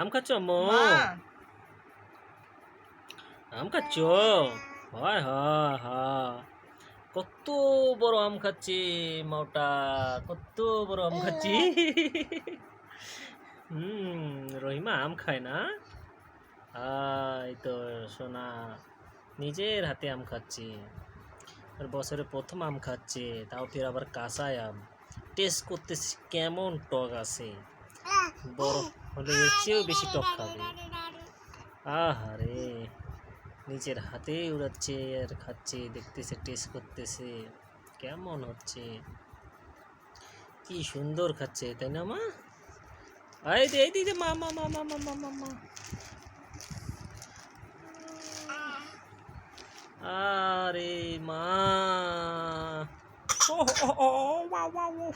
আম খাচ্ছ মা। আম খাচ্ছ? হয় হয় হয়। কত বড় আম খাচ্ছি মাওটা। কত বড় আম খাচ্ছি। হুম রহিমা আম খায় না? এই তো সোনা নিজের হাতে আম খাচ্ছি। আর বছরে প্রথম আম খাচ্ছে তাও ফের আবার কাঁচায় আম। টেস্ট করতেছি কেমন টক আছে। বড় হলে এর চেয়েও বেশি টক খাবে। আহারে, নিজের হাতে উড়াচ্ছে আর খাচ্ছে, দেখতেছে টেস্ট করতেছে। কেমন হচ্ছে? কি সুন্দর খাচ্ছে, তাই না মা? আরে এই দিদি মা মা মা মা মা মা মা আরে মা। ও ও ও ও।